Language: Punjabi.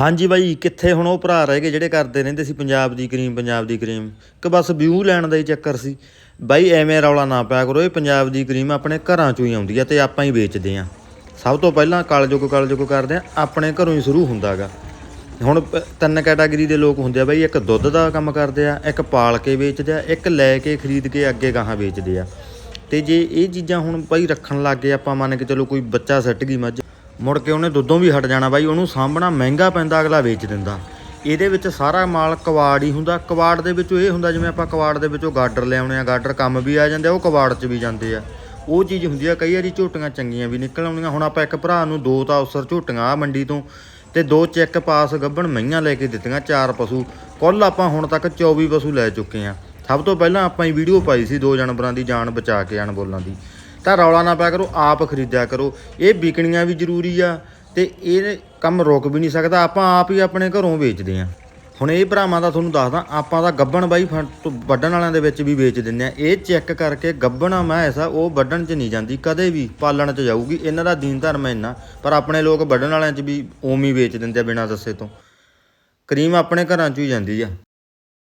ਹਾਂਜੀ ਬਾਈ, ਕਿੱਥੇ ਹੁਣ ਉਹ ਭਰਾ ਰਹਿ ਗਏ ਜਿਹੜੇ ਕਰਦੇ ਰਹਿੰਦੇ ਸੀ ਪੰਜਾਬ ਦੀ ਕਰੀਮ, ਪੰਜਾਬ ਦੀ ਕਰੀਮ। ਕਿ ਬਸ ਵਿਊ ਲੈਣ ਦਾ ਹੀ ਚੱਕਰ ਸੀ। ਬਾਈ, ਐਵੇਂ ਰੌਲਾ ਨਾ ਪਿਆ ਕਰੋ, ਇਹ ਪੰਜਾਬ ਦੀ ਕਰੀਮ ਆਪਣੇ ਘਰਾਂ ਚੋਂ ਹੀ ਆਉਂਦੀ ਆ ਤੇ ਆਪਾਂ ਹੀ ਵੇਚਦੇ ਆ। ਸਭ ਤੋਂ ਪਹਿਲਾਂ ਕਲਯੁਗ ਕਲਯੁਗ ਕਰਦੇ ਆ, ਆਪਣੇ ਘਰੋਂ ਹੀ ਸ਼ੁਰੂ ਹੁੰਦਾਗਾ ਹੁਣ ਤਿੰਨ ਕੈਟਾਗਰੀ ਦੇ ਲੋਕ ਹੁੰਦੇ ਆ ਬਾਈ, ਇੱਕ ਦੁੱਧ ਦਾ ਕੰਮ ਕਰਦੇ ਆ, ਇੱਕ ਪਾਲ ਕੇ ਵੇਚਦੇ ਆ, ਇੱਕ ਲੈ ਕੇ ਖਰੀਦ ਕੇ ਅੱਗੇ ਗਾਹਾਂ ਵੇਚਦੇ ਆ। ਤੇ ਜੇ ਇਹ ਚੀਜ਼ਾਂ ਹੁਣ ਬਾਈ ਰੱਖਣ ਲੱਗ ਗਏ, ਆਪਾਂ ਮੰਨ ਕੇ ਚਲੋ ਕੋਈ ਬੱਚਾ ਸੱਟ ਗਈ ਮੱਝ। ਮੁੜ ਕੇ ਉਹਨੇ ਦੁੱਧੋਂ ਵੀ ਹਟ ਜਾਣਾ ਬਾਈ, ਉਹਨੂੰ ਸਾਂਭਣਾ ਮਹਿੰਗਾ ਪੈਂਦਾ, ਅਗਲਾ ਵੇਚ ਦਿੰਦਾ। ਇਹਦੇ ਵਿੱਚ ਸਾਰਾ ਮਾਲ ਕਵਾੜ ਹੀ ਹੁੰਦਾ। ਕਵਾੜ ਦੇ ਵਿੱਚੋਂ ਇਹ ਹੁੰਦਾ, ਜਿਵੇਂ ਆਪਾਂ ਕਵਾੜ ਦੇ ਵਿੱਚੋਂ ਗਾਡਰ ਲਿਆਉਣੇ ਆ ਗਾਡਰ ਕੰਮ ਵੀ ਆ ਜਾਂਦੇ ਆ, ਉਹ ਕਵਾੜ 'ਚ ਵੀ ਜਾਂਦੇ ਆ। ਉਹ ਚੀਜ਼ ਹੁੰਦੀ ਆ, ਕਈ ਵਾਰੀ ਝੋਟੀਆਂ ਚੰਗੀਆਂ ਵੀ ਨਿਕਲ ਆਉਂਦੀਆਂ। ਹੁਣ ਆਪਾਂ ਇੱਕ ਭਰਾ ਨੂੰ ਦੋ ਤਾਂ ਉਸਰ ਝੋਟੀਆਂ ਆ ਮੰਡੀ ਤੋਂ, ਤੇ ਦੋ ਚੈੱਕ ਪਾਸ ਗੱਭਣ ਮਈਆਂ ਲੈ ਕੇ ਦਿੱਤੀਆਂ, ਚਾਰ ਪਸ਼ੂ। ਕੁੱਲ ਆਪਾਂ ਹੁਣ ਤੱਕ 24 ਪਸ਼ੂ ਲੈ ਚੁੱਕੇ ਆ ਸਭ ਤੋਂ ਪਹਿਲਾਂ ਆਪਾਂ ਹੀ ਵੀਡੀਓ ਪਾਈ ਸੀ ਦੋ ਜਾਨਵਰਾਂ ਦੀ, ਜਾਨ ਬਚਾ ਕੇ ਅਣਬੋਲਾਂ ਦੀ। ਤਾਂ ਰੌਲਾ ਨਾ ਪਿਆ ਕਰੋ, ਆਪ ਖਰੀਦਿਆ ਕਰੋ। ਇਹ ਵਿਕਣੀਆਂ ਵੀ ਜ਼ਰੂਰੀ ਆ ਤੇ ਇਹ ਕੰਮ ਰੁਕ ਵੀ ਨਹੀਂ ਸਕਦਾ। ਆਪਾਂ ਆਪ ਹੀ ਆਪਣੇ ਘਰੋਂ ਵੇਚਦੇ ਆ। ਹੁਣ ਇਹ ਭਰਾਵਾਂ ਦਾ ਤੁਹਾਨੂੰ ਦੱਸਦਾ, ਆਪਾਂ ਦਾ ਗੱਬਣ ਬਾਈ ਫ- ਵਾਲਿਆਂ ਦੇ ਵਿੱਚ ਵੀ ਵੇਚ ਦਿੰਦੇ ਆ। ਇਹ ਚੈੱਕ ਕਰਕੇ ਗੱਬਣ ਮੈਂ ਐਸਾ, ਉਹ ਵੱਢਣ 'ਚ ਨਹੀਂ ਜਾਂਦੀ, ਕਦੇ ਵੀ ਪਾਲਣ 'ਚ ਜਾਊਗੀ। ਇਹਨਾਂ ਦਾ ਦੀਨ ਧਰਮ ਹੈ ਇੰਨਾ, ਪਰ ਆਪਣੇ ਲੋਕ ਵੱਢਣ ਵਾਲਿਆਂ 'ਚ ਵੀ ਉਵੇਂ ਹੀ ਵੇਚ ਦਿੰਦੇ ਆ ਬਿਨਾਂ ਦੱਸੇ ਤੋਂ। ਕਰੀਮ ਆਪਣੇ ਘਰਾਂ 'ਚ ਹੀ ਜਾਂਦੀ ਆ।